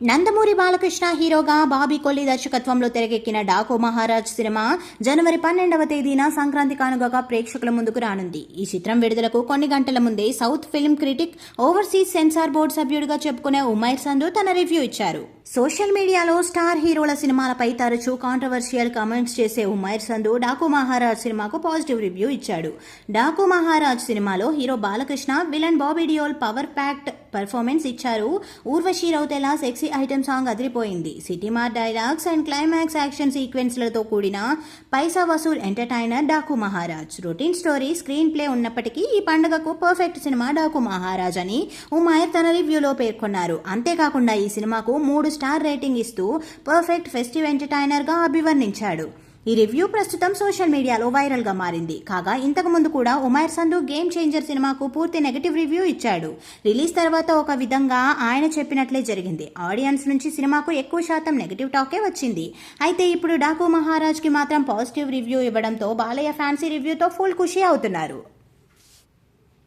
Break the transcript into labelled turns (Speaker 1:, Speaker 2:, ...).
Speaker 1: నందమూరి బాలకృష్ణ హీరోగా బాబీ కొల్లి దర్శకత్వంలో తెరకెక్కిన డాకో మహారాజ్ సినిమా జనవరి పన్నెండవ తేదీన సంక్రాంతి కానుగగా ప్రేక్షకుల ముందుకు రానుంది. ఈ చిత్రం విడుదలకు కొన్ని గంటల ముందే South film critic overseas censor board సభ్యుడిగా చెప్పుకునే ఉమైర్ సంధు తన రివ్యూ ఇచ్చారు. సోషల్ మీడియాలో స్టార్ హీరోల సినిమాలపై తరచూ కాంట్రవర్షియల్ కామెంట్స్ చేసే ఉమైర్ సంధు డాకు మహారాజ్ సినిమాకు పాజిటివ్ రివ్యూ ఇచ్చాడు. డాకు మహారాజ్ సినిమాలో hero Balakrishna villain Bobby Deol power packed performance ఇచ్చారు. Urvashi Rautela sexy item song అదిరిపోయింది. సిటీ డైలాగ్స్ అండ్ క్లైమాక్స్ యాక్షన్ సీక్వెన్స్లతో కూడిన పైసా Vasool entertainer Daaku Maharaj. Routine story screenplay ఉన్నప్పటికీ ఈ పండుగకు పర్ఫెక్ట్ సినిమా డాకు మహారాజ్ అని ఉమాయర్ తన రివ్యూలో పేర్కొన్నారు. అంతేకాకుండా ఈ సినిమాకు మూడు స్టార్ రేటింగ్ ఇస్తూ పర్ఫెక్ట్ ఫెస్టివ్ ఎంటర్టైనర్గా అభివర్ణించాడు. ఈ రివ్యూ ప్రస్తుతం సోషల్ మీడియాలో వైరల్గా మారింది. కాగా ఇంతకు ముందు కూడా ఉమైర్ సంధు గేమ్ చేంజర్ సినిమాకు పూర్తి నెగటివ్ రివ్యూ ఇచ్చాడు. రిలీజ్ తర్వాత ఒక విధంగా ఆయన చెప్పినట్లే జరిగింది. ఆడియన్స్ నుంచి సినిమాకు ఎక్కువ శాతం నెగటివ్ టాకే వచ్చింది. అయితే ఇప్పుడు డాకు మహారాజ్కి మాత్రం పాజిటివ్ రివ్యూ ఇవ్వడంతో బాలయ్య ఫ్యాన్సీ రివ్యూతో ఫుల్ ఖుషి అవుతున్నారు.